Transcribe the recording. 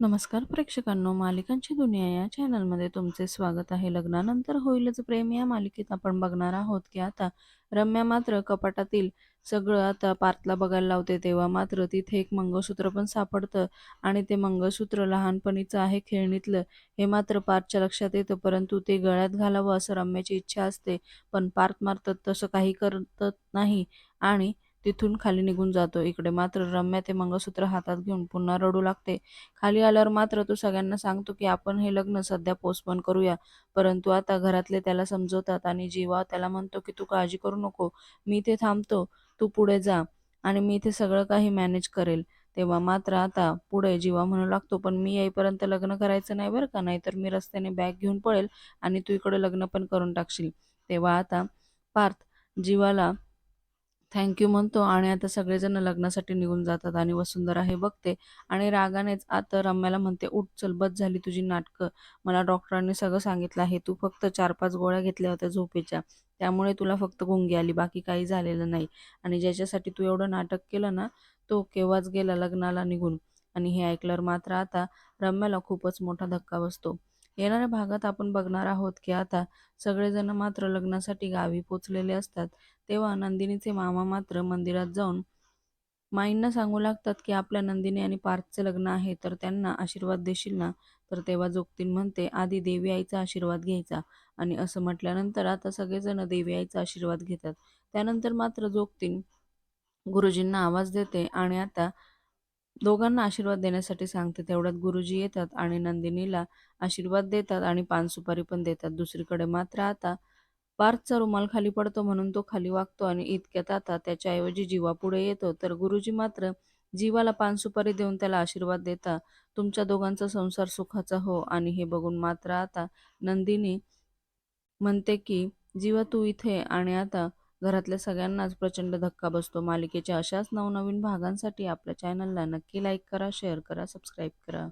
नमस्कार प्रेक्षकांनो मालिकांची दुनिया या चॅनलमध्ये तुमचे स्वागत आहे. लग्नानंतर होईलच प्रेम या मालिकेत आपण बघणार आहोत की आता रम्या मात्र कपाटातील सगळं आता पार्थला बघायला लावते. तेव्हा मात्र तिथे एक मंगळसूत्र पण सापडतं आणि ते मंगळसूत्र लहानपणीचं आहे खेळणीतलं. हे मात्र पार्थच्या लक्षात येतं परंतु ते गळ्यात घालावं असं रम्याची इच्छा असते. पण पार्थ मात्र तसं काही करत नाही आणि तिथून खाली निघून जातो. इकडे मात्र रम्या ते मंगळसूत्र हातात घेऊन पुन्हा रडू लागते. खाली आल्यावर मात्र तो सगळ्यांना सांगतो की आपण हे लग्न सध्या पोस्टपोन करूया. परंतु आता घरातले त्याला समजवतात आणि जीवा त्याला म्हणतो की तू काळजी करू नको. मी इथे थांबतो. तू पुढे जा. आणि मी इथे सगळं काही मॅनेज करेल. तेव्हा मात्र आता पुढे जीवा म्हणू लागतो पण मी येईपर्यंत लग्न करायचं नाही बरं का? नाहीतर मी रस्त्याने बॅग घेऊन पळेल आणि तू इकडे लग्न पण करून टाकशील. तेव्हा आता पार्थ जीवाला थँक्यू म्हणतो आणि आता सगळेजण लग्नासाठी निघून जातात आणि वसुंधरा हे बघते आणि रागानेच आता रम्याला म्हणते उठ चल बस झाली तुझी नाटकं. मला डॉक्टरांनी सगळं सांगितलं आहे. तू फक्त चार पाच गोळ्या घेतल्या होत्या झोपेच्या. त्यामुळे तुला फक्त गुंगी आली. बाकी काही झालेलं नाही. आणि ज्याच्यासाठी तू एवढं नाटक केलं ना तो केव्हाच गेला लग्नाला निघून. आणि हे ऐकल्यावर मात्र आता रम्याला खूपच मोठा धक्का बसतो. येणाऱ्या भागात आपण बघणार आहोत की आता सगळेजण मात्र लग्नासाठी गावी पोचलेले असतात. तेव्हा नंदिनीचे मामा मात्र मंदिरात जाऊन माईंना सांगू लागतात की आपल्या नंदिनी आणि पार्थचे लग्न आहे तर त्यांना आशीर्वाद देशील ना? तर तेव्हा जोगतीन म्हणते आधी देवी आईचा आशीर्वाद घ्यायचा. आणि असं म्हटल्यानंतर आता सगळेजण देवी आईचा आशीर्वाद घेतात. त्यानंतर मात्र जोगतीन गुरुजींना आवाज देते आणि आता दोघांना आशीर्वाद देण्यासाठी सांगते. तेवढ्यात गुरुजी येतात आणि नंदिनीला आशीर्वाद देतात आणि पानसुपारी पण देतात. दुसरीकडे मात्र आता पार्थचा रुमाल खाली पडतो म्हणून तो खाली वागतो आणि इतक्यात आता त्याच्याऐवजी जीवा पुढे येतो. तर गुरुजी मात्र जीवाला पानसुपारी देऊन त्याला आशीर्वाद देता तुमच्या दोघांचा संसार सुखाचा हो. आणि हे बघून मात्र आता नंदिनी म्हणते की जीवा तू इथे आणि आता घरातल्या सगळ्यांनाच प्रचंड धक्का बसतो. मालिकेच्या अशाच नवनवीन भागांसाठी आपल्या चॅनलला नक्की लाईक करा शेअर करा सबस्क्राईब करा.